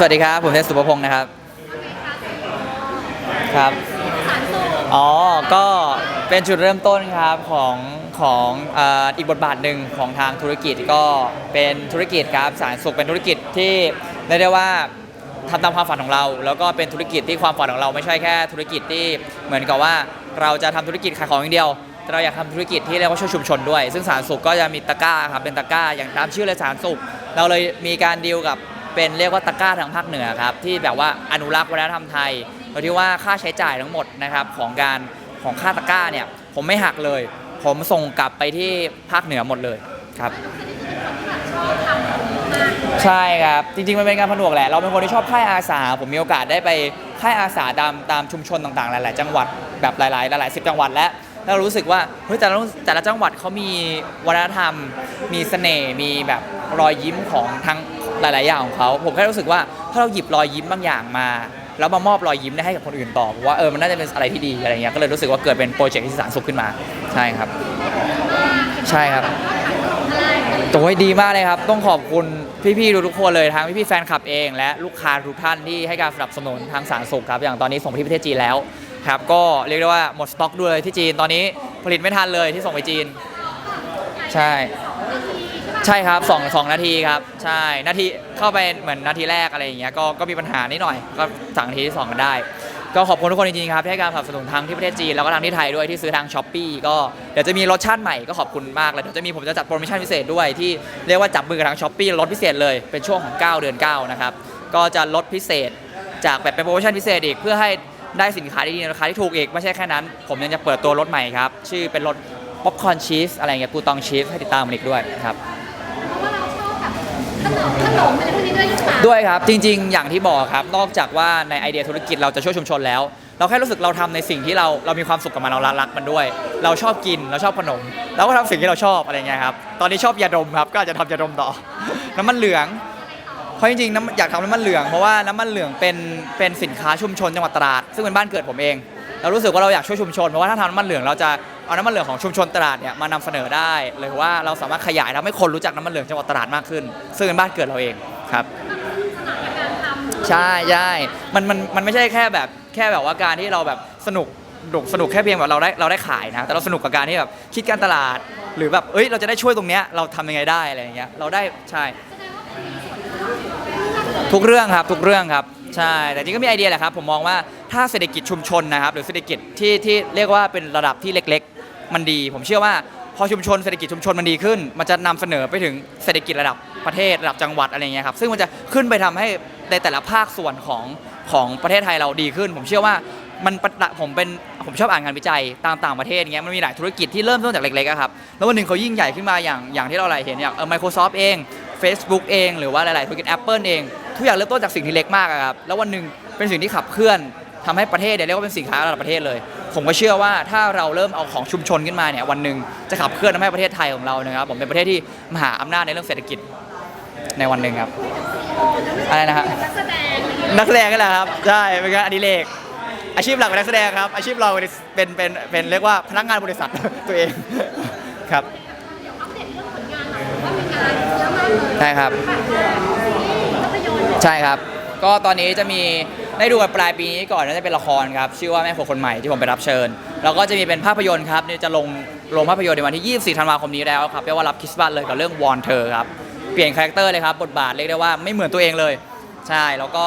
สวัสดีครับ ผมเทพสุภพงศ์นะครับ ครับ อ๋อ ก็เป็นจุดเริ่มต้นครับของของเอ่ออีกบทบาทหนึ่งของทางธุรกิจก็เป็นธุรกิจครับสารสุขเป็นธุรกิจที่เรียกได้ว่าทำตามความฝันของเรา แล้วก็เป็นธุรกิจที่ความฝันของเราไม่ใช่แค่ธุรกิจที่เหมือนกับว่าเราจะทำธุรกิจขายของอย่างเดียวแต่เราอยากทำธุรกิจที่เรียกว่าช่วยชุมชนด้วย ซึ่งสารสุขก็จะมีตะกร้าครับเป็นตะกร้าอย่างตามชื่อเลยสารสุข เราเลยมีการดีลกับ เป็นเรียกว่าตะกร้าทางภาคเหนือครับที่แบบว่าอนุรักษ์วัฒนธรรมไทยโดยที่ว่าค่าใช้จ่ายทั้งหมดนะครับของการของค่าตะกร้าเนี่ยผมไม่หักเลย ผมส่งกลับไปที่ภาคเหนือหมดเลยครับ ใช่ครับ จริงๆ มันเป็นการผนวกแหละ เราเป็นคนที่ชอบค่ายอาสา ผมมีโอกาสได้ไปค่ายอาสาตามตามชุมชนต่างๆ หลาย ๆ จังหวัดแบบหลายๆหลายๆสิบจังหวัดแล้วแล้วเรารู้สึกว่าเฮ้ยแต่ละแต่ละจังหวัดเขามีวัฒนธรรม มีเสน่ห์มีแบบรอยยิ้มของทั้ง หลาย ๆ อย่างของเขาผมแค่รู้สึกว่าถ้าเราหยิบรอยยิ้มบางอย่างมา แล้วมามอบรอยยิ้มได้ให้กับคนอื่นต่อผมว่าเออมันน่าจะเป็นอะไรที่ดีอะไรเงี้ยก็เลยรู้สึกว่าเกิดเป็นโปรเจกต์ที่สารสุขขึ้นมาใช่ครับ ใช่ครับโอ้ดีมากเลยครับ ต้องขอบคุณพี่ๆทุกคนเลยทั้งพี่ๆแฟนคลับเองและลูกค้าทุกท่านที่ให้การสนับสนุนทางสารสุขครับ อย่างตอนนี้ส่งไปที่ประเทศจีนแล้วครับก็เรียกได้ว่าหมดสต็อกด้วยที่จีนตอนนี้ผลิตไม่ทันเลยที่ส่งไปจีน ใช่ ใช่ครับสองสองนาทีครับ ใช่นาทีเข้าไปเหมือนนาทีแรกอะไรอย่างเงี้ยก็ก็มีปัญหานิดหน่อย ก็สั่งนาทีที่สองกันได้ ก็ขอบคุณทุกคนจริงๆครับที่ให้การสนับสนุนทั้งที่ประเทศจีนแล้วก็ทางที่ไทยด้วยที่ซื้อทางช้อปปีก็เดี๋ยวจะมีรสชาติใหม่ก็ขอบคุณมากเลยเดี๋ยวจะมีผมจะจัดโปรโมชั่นพิเศษด้วยที่เรียกว่าจับมือกับทางช้อปปีลดพิเศษเลยเป็นช่วงของ 9 เดือน 9 นะครับก็จะลดพิเศษจากแบบเป็นโปรโมชั่นพิเศษอีกเพื่อให้ได้สินค้าที่ดีในราคาที่ถูกอีกไม่ใช่แค่นั้น ผมยังจะเปิดตัวรถใหม่ครับชื่อเป็นรถป๊อปคอร์นชีสอะไรเงี้ยกูตองชีสให้ติดตามมันอีกด้วยครับ ขนมขนมอะไรพวกนี้ด้วยหรือเปล่าด้วยครับ จริง ๆ อย่างที่บอกครับ นอกจากว่าในไอเดียธุรกิจเราจะช่วยชุมชนแล้ว เราแค่รู้สึกเราทำในสิ่งที่เราเรามีความสุขกับมันเรารักมันด้วย เราชอบกินเราชอบขนมเราก็ทำสิ่งที่เราชอบอะไรเงี้ยครับตอนนี้ชอบยาดมครับก็อาจจะทำยาดมต่อ น้ำมันเหลือง เพราะจริงๆน้ำอยากทำน้ำมันเหลืองเพราะว่าน้ำมันเหลืองเป็นเป็นสินค้าชุมชนจังหวัดตราดซึ่งเป็นบ้านเกิดผมเอง เรารู้สึกว่าเราอยากช่วยชุมชนเพราะว่าถ้าทำน้ำมันเหลืองเราจะ เอาน้ำมันเหลืองของชุมชนตราดเนี่ยมานำเสนอได้เลยว่าเราสามารถขยายทำให้คนรู้จักน้ำมันเหลืองจังหวัดตราดมากขึ้น ซึ่งเป็นบ้านเกิดเราเองครับใช่ใช่มันมันมันไม่ใช่แค่แบบแค่แบบว่าการที่เราแบบสนุกสนุกสนุกแค่เพียงแบบเราได้เราได้ขายนะ แต่เราสนุกกับการที่แบบคิดการตลาด หรือแบบเอ้ยเราจะได้ช่วยตรงเนี้ยเราทำยังไงได้อะไรอย่างเงี้ยเราได้ใช่ทุกเรื่องครับทุกเรื่องครับใช่แต่จริงก็มีไอเดียแหละครับผมมองว่าถ้าเศรษฐกิจชุมชนนะครับ หรือเศรษฐกิจที่ที่เรียกว่าเป็นระดับที่เล็กๆ มันดี ผมเชื่อว่าพอชุมชนเศรษฐกิจชุมชนมันดีขึ้น มันจะนำเสนอไปถึงเศรษฐกิจระดับประเทศระดับจังหวัดอะไรเงี้ยครับซึ่งมันจะขึ้นไปทำให้ในแต่ละภาคส่วนของของประเทศไทยเราดีขึ้น ผมเชื่อว่ามันผมเป็นผมชอบอ่านงานวิจัยตามต่างประเทศอย่างเงี้ยมันมีหลายธุรกิจที่เริ่มต้นจากเล็กๆครับแล้ววันหนึ่งเขายิ่งใหญ่ขึ้นมาอย่างอย่างที่เราหลายเห็นอย่างเออ Microsoft เอง Facebook เองหรือว่าหลายๆธุรกิจ Apple เอง ทุกอย่างเริ่มต้นจากสิ่งที่เล็กมากครับแล้ววันหนึ่งเป็นสิ่งที่ขับเคลื่อน ทำให้ประเทศเนี่ยเรียกว่าเป็นสินค้าระดับประเทศเลย ผมก็เชื่อว่าถ้าเราเริ่มเอาของชุมชนขึ้นมาเนี่ยวันหนึ่งจะขับเคลื่อนทำให้ประเทศไทยของเรานะครับผมเป็นประเทศที่มหาอำนาจในเรื่องเศรษฐกิจในวันหนึ่งครับอะไรนะฮะนักแสดงอะไรอย่างเงี้ยนักแสดงนี่แหละครับใช่เป็นงานอดิเรกอาชีพหลักเป็นนักแสดงครับอาชีพเราเป็นเป็นเป็นเรียกว่าพนักงานบริษัทตัวเองครับอัปเดตเรื่องผลงานหน่อยว่ามีงานเยอะมากเลยใช่ครับภาพยนตร์ใช่ครับ ก็ตอนนี้จะมี ได้ดูกันปลายปีนี้ก่อนน่าจะเป็นละครครับ ชื่อว่าแม่ครัวคนใหม่ที่ผมไปรับเชิญ แล้วก็จะมีเป็นภาพยนตร์ครับเนี่ยจะลงลงภาพยนตร์ในวันที่ 24 ธันวาคมนี้แล้วครับเรียกว่ารับคริสต์มาสเลยกับเรื่องวอนเธอครับ เปลี่ยนคาแรคเตอร์เลยครับ บทบาทเรียกได้ว่าไม่เหมือนตัวเองเลย ใช่ แล้วก็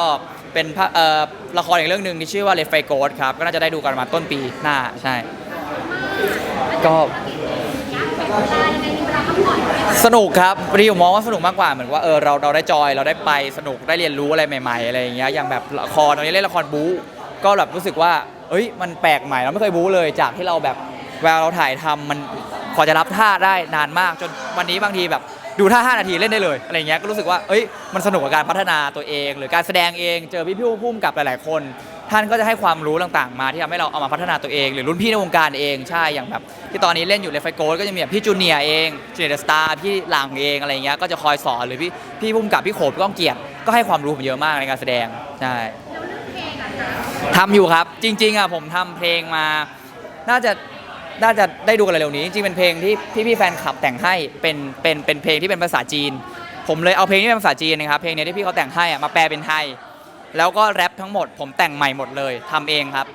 เป็นภาเอ่อละครอีกเรื่องหนึ่งที่ชื่อว่าเลฟไฟโกดครับ ก็น่าจะได้ดูกันมาต้นปีหน้า ใช่ ก็ สนุกครับพอดีผมมองว่าสนุกมากกว่าเหมือนว่าเออเราเราได้จอยเราได้ไปสนุกได้เรียนรู้อะไรใหม่ๆอะไรอย่างเงี้ยอย่างแบบละครตอนนี้เล่นละครบู๊ก็แบบรู้สึกว่าเอ้ยมันแปลกใหม่เราไม่เคยบู๊เลยจากที่เราแบบเวลาเราถ่ายทำมันพอจะรับท่าได้นานมาก จนวันนี้บางทีแบบดูท่า 5 นาทีเล่นได้เลยอะไรเงี้ยก็รู้สึกว่าเอ้ยมันสนุกกับการพัฒนาตัวเอง หรือการแสดงเองเจอพี่พี่พุ่มกับหลายๆคน ท่านก็จะให้ความรู้ต่างๆ มาที่ทำให้เราเอามาพัฒนาตัวเอง หรือรุ่นพี่ในวงการเองใช่อย่างแบบ ที่ตอนนี้เล่นอยู่เลฟไฟโกก็จะมีแบบพี่จูเนียร์เองจูเนียร์สตาร์พี่หลังเองอะไรเงี้ยก็จะคอยสอนหรือพี่พี่พุ่มกับพี่โขบก้องเกียรติก็ให้ความรู้ผมเยอะมากในการแสดงใช่แล้วเรื่องเพลงอะคะทำอยู่ครับจริงๆอะผมทำเพลงมาน่าจะน่าจะได้ดูกันเร็วๆนี้จริงๆเป็นเพลงที่พี่ๆแฟนคลับแต่งให้เป็นเป็นเป็นเพลงที่เป็นภาษาจีน ผมเลยเอาเพลงที่เป็นภาษาจีนนะครับเพลงเนี้ยที่พี่เขาแต่งให้อะมาแปลเป็นไทย แล้วก็แรปทั้งหมด ผมแต่งใหม่หมดเลยทำเองครับ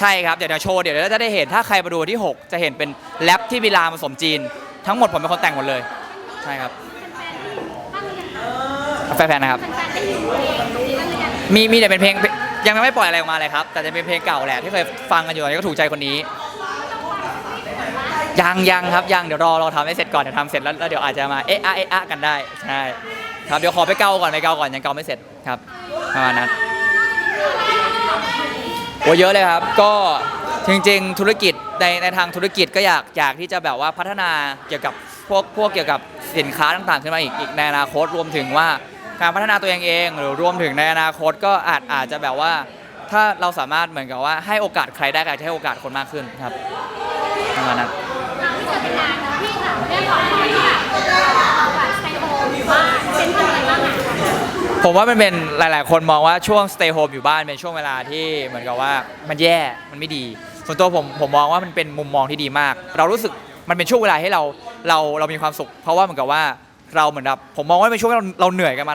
ใช่ครับ เดี๋ยวเดี๋ยวโชว์เดี๋ยวเราจะได้เห็นถ้าใครมาดูวันที่ 6 จะเห็นเป็นแรปที่มีลาผสมจีน ทั้งหมดผมเป็นคนแต่งหมดเลย ใช่ครับบ้างหรือยังแฟนๆนะครับแฟนๆได้ยินเพลงนี้บ้างหรือยังมีมีแต่เป็นเพลงยังไม่ปล่อยอะไรออกมาเลยครับ แต่จะเป็นเพลงเก่าแหละที่เคยฟังกันอยู่ตอนนี้ก็ถูกใจคนนี้ ยังยังครับยังเดี๋ยวรอรอทำให้เสร็จก่อนเดี๋ยวทำเสร็จแล้วแล้วเดี๋ยวอาจจะมาเอะอะเอะอะกันได้ ใช่ ครับเดี๋ยวขอไปเกาก่อนไปเกาก่อนยังเกาไม่เสร็จครับประมาณนั้นโอ้เยอะเลยครับ ก็จริง ๆ ธุรกิจในในทางธุรกิจก็อยากอยากที่จะแบบว่าพัฒนาเกี่ยวกับพวกพวกเกี่ยวกับสินค้าต่างๆขึ้นมาอีกอีกในอนาคตรวมถึงว่าการพัฒนาตัวเองเอง หรือรวมถึงในอนาคตก็อาจอาจจะแบบว่า ถ้าเราสามารถเหมือนกับว่าให้โอกาสใครได้ก็อาจจะให้โอกาสคนมากขึ้นครับประมาณนั้น ผมว่ามันเป็นหลาย ๆ คนมองว่าช่วง stay home อยู่บ้านเป็นช่วงเวลาที่เหมือนกับว่ามันแย่มันไม่ดี ส่วนตัวผมผมมองว่ามันเป็นมุมมองที่ดีมาก เรารู้สึกมันเป็นช่วงเวลาให้เราเราเรามีความสุข เพราะว่าเหมือนกับว่าเราเหมือนแบบผมมองว่าเป็นช่วงเราเราเหนื่อยกันมา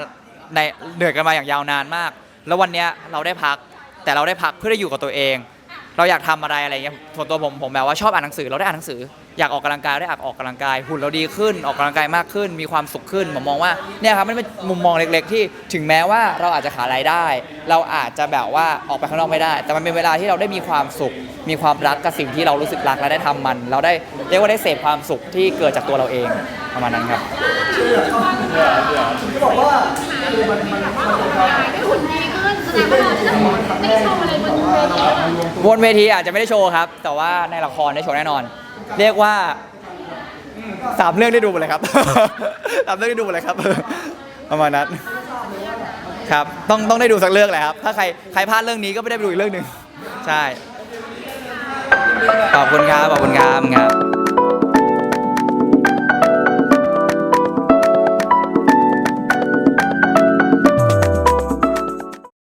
ในเหนื่อยกันมาอย่างยาวนานมาก แล้ววันเนี้ยเราได้พักแต่เราได้พักเพื่อได้อยู่กับตัวเอง เราอยากทำอะไรอะไรเงี้ยส่วนตัวผมผมแบบว่าชอบอ่านหนังสือเราได้อ่านหนังสืออยากออกกำลังกายได้ออกกำลังกาย หุ่นเราดีขึ้นออกกำลังกายมากขึ้น มีความสุขขึ้นผมมองว่าเนี่ยครับมันเป็นมุมมองเล็ก ๆ ที่ถึงแม้ว่าเราอาจจะขาดรายได้ เราอาจจะแบบว่าออกไปข้างนอกไม่ได้ แต่มันเป็นเวลาที่เราได้มีความสุข มีความรักกับสิ่งที่เรารู้สึกรักและได้ทำมัน เราได้เรียกว่าได้เสพความสุขที่เกิดจากตัวเราเองประมาณนั้นครับได้หุ่นดีขึ้นแสดงว่าเราจะต้องไม่ได้โชว์อะไรบนเวทีหรือเปล่า บนเวทีอาจจะไม่ได้โชว์ครับ แต่ว่าในละครได้โชว์แน่นอน เรียกว่าสามเรื่องได้ดูหมดเลยครับ สามเรื่องได้ดูหมดเลยครับประมาณนั้นครับต้องต้องได้ดูสักเรื่องแหละครับ ถ้าใครใครพลาดเรื่องนี้ก็ไม่ได้ไปดูอีกเรื่องหนึ่งใช่ขอบคุณครับขอบคุณครับครับ